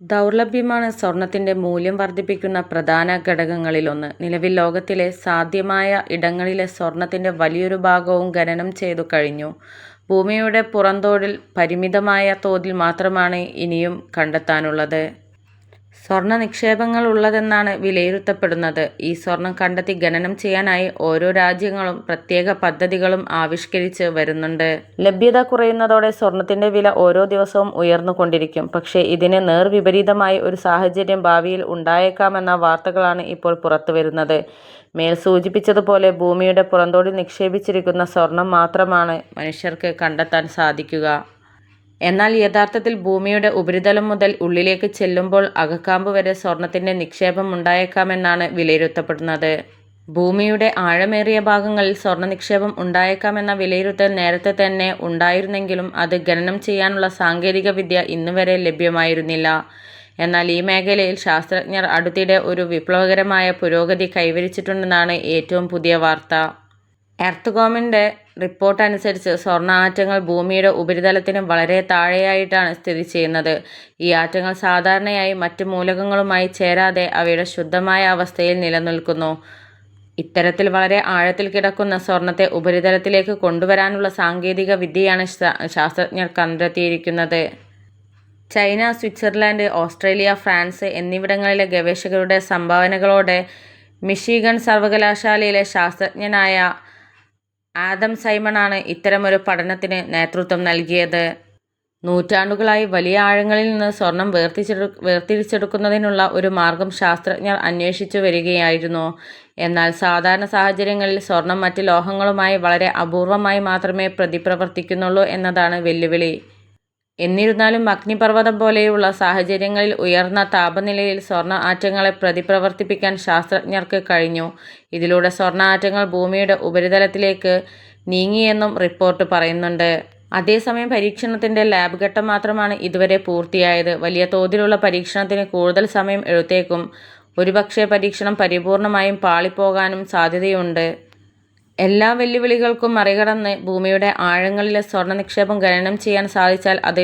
ദൗർലഭ്യമാണ് സ്വർണത്തിന്റെ മൂല്യം വർദ്ധിപ്പിക്കുന്ന പ്രധാന ഘടകങ്ങളിലൊന്ന്. നിലവിൽ ലോകത്തിലെ സാധ്യമായ ഇടങ്ങളിലെ സ്വർണത്തിന്റെ വലിയൊരു ഭാഗവും ഖനനം ചെയ്തു കഴിഞ്ഞു. ഭൂമിയുടെ പുറന്തോടിൽ പരിമിതമായ തോതിൽ മാത്രമാണ് ഇനിയും കണ്ടെത്താനുള്ളത്. സ്വർണ നിക്ഷേപങ്ങളുള്ളതെന്നാണ് വിലയിരുത്തപ്പെടുന്നത്. ഈ സ്വർണം കണ്ടെത്തി ഖനനം ചെയ്യാനായി ഓരോ രാജ്യങ്ങളും പ്രത്യേക പദ്ധതികളും ആവിഷ്കരിച്ച് വരുന്നുണ്ട്. ലഭ്യത കുറയുന്നതോടെ സ്വർണത്തിന്റെ വില ഓരോ ദിവസവും ഉയർന്നുകൊണ്ടിരിക്കും. പക്ഷേ ഇതിന് നേർവിപരീതമായി ഒരു സാഹചര്യം ഭാവിയിൽ ഉണ്ടായേക്കാമെന്ന വാർത്തകളാണ് ഇപ്പോൾ പുറത്തുവരുന്നത്. മേൽ സൂചിപ്പിച്ചതുപോലെ ഭൂമിയുടെ പുറന്തോടി നിക്ഷേപിച്ചിരിക്കുന്ന സ്വർണം മാത്രമാണ് മനുഷ്യർക്ക് കണ്ടെത്താൻ സാധിക്കുക. എന്നാൽ യഥാർത്ഥത്തിൽ ഭൂമിയുടെ ഉപരിതലം മുതൽ ഉള്ളിലേക്ക് ചെല്ലുമ്പോൾ അകക്കാമ്പ് വരെ സ്വർണത്തിന്റെ നിക്ഷേപം ഉണ്ടായേക്കാമെന്നാണ് വിലയിരുത്തപ്പെടുന്നത്. ഭൂമിയുടെ ആഴമേറിയ ഭാഗങ്ങളിൽ സ്വർണനിക്ഷേപം ഉണ്ടായേക്കാമെന്ന വിലയിരുത്തൽ നേരത്തെ തന്നെ ഉണ്ടായിരുന്നെങ്കിലും അത് ഖനനം ചെയ്യാനുള്ള സാങ്കേതികവിദ്യ ഇന്നുവരെ ലഭ്യമായിരുന്നില്ല. എന്നാൽ ഈ മേഖലയിൽ ശാസ്ത്രജ്ഞർ അടുത്തിടെ ഒരു വിപ്ലവകരമായ പുരോഗതി കൈവരിച്ചിട്ടുണ്ടെന്നാണ് ഏറ്റവും പുതിയ വാർത്ത. എർത്ത്കോമിന്റെ റിപ്പോർട്ട് അനുസരിച്ച് സ്വർണാറ്റങ്ങൾ ഭൂമിയുടെ ഉപരിതലത്തിന് വളരെ താഴെയായിട്ടാണ് സ്ഥിതി ചെയ്യുന്നത് ഈ ആറ്റങ്ങൾ സാധാരണയായി മറ്റ് മൂലകങ്ങളുമായി ചേരാതെ അവയുടെ ശുദ്ധമായ അവസ്ഥയിൽ നിലനിൽക്കുന്നു. ഇത്തരത്തിൽ വളരെ ആഴത്തിൽ കിടക്കുന്ന സ്വർണത്തെ ഉപരിതലത്തിലേക്ക് കൊണ്ടുവരാനുള്ള സാങ്കേതിക വിദ്യയാണ് ശാസ്ത്രജ്ഞർ കണ്ടെത്തിയിരിക്കുന്നത്. ചൈന, സ്വിറ്റ്സർലാൻഡ് ഓസ്ട്രേലിയ, ഫ്രാൻസ് എന്നിവിടങ്ങളിലെ ഗവേഷകരുടെ സംഭാവനകളോടെ മിഷീഗൺ സർവകലാശാലയിലെ ശാസ്ത്രജ്ഞനായ ആദം സൈമണാണ് ഇത്തരമൊരു പഠനത്തിന് നേതൃത്വം നൽകിയത്. നൂറ്റാണ്ടുകളായി വലിയ ആഴങ്ങളിൽ നിന്ന് സ്വർണം വേർതിരിച്ചെടു വേർതിരിച്ചെടുക്കുന്നതിനുള്ള ഒരു മാർഗം ശാസ്ത്രജ്ഞർ അന്വേഷിച്ചു വരികയായിരുന്നു എന്നാൽ സാധാരണ സാഹചര്യങ്ങളിൽ സ്വർണം മറ്റ് ലോഹങ്ങളുമായി വളരെ അപൂർവമായി മാത്രമേ പ്രതിപ്രവർത്തിക്കുന്നുള്ളൂ എന്നതാണ് വെല്ലുവിളി. എന്നിരുന്നാലും അഗ്നിപർവതം പോലെയുള്ള സാഹചര്യങ്ങളിൽ ഉയർന്ന താപനിലയിൽ സ്വർണ ആറ്റങ്ങളെ പ്രതിപ്രവർത്തിപ്പിക്കാൻ ശാസ്ത്രജ്ഞർക്ക് കഴിഞ്ഞു. ഇതിലൂടെ സ്വർണ ആറ്റങ്ങൾ ഭൂമിയുടെ ഉപരിതലത്തിലേക്ക് നീങ്ങിയെന്നും റിപ്പോർട്ട് പറയുന്നുണ്ട്. അതേസമയം പരീക്ഷണത്തിന്റെ ലാബ് ഘട്ടം മാത്രമാണ് ഇതുവരെ പൂർത്തിയായത്. വലിയ തോതിലുള്ള പരീക്ഷണത്തിന് കൂടുതൽ സമയം എഴുത്തേക്കും ഒരുപക്ഷേ പരീക്ഷണം പരിപൂർണമായും പാളിപ്പോകാനും സാധ്യതയുണ്ട്. എല്ലാ വെല്ലുവിളികൾക്കും മറികടന്ന് ഭൂമിയുടെ ആഴങ്ങളിലെ സ്വർണ നിക്ഷേപം ഖനനം ചെയ്യാൻ സാധിച്ചാൽ അത്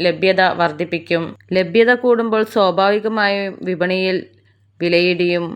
ലഭ്യത വർദ്ധിപ്പിക്കും. ലഭ്യത കൂടുമ്പോൾ സ്വാഭാവികമായും വിപണിയിൽ വിലയിടിയും.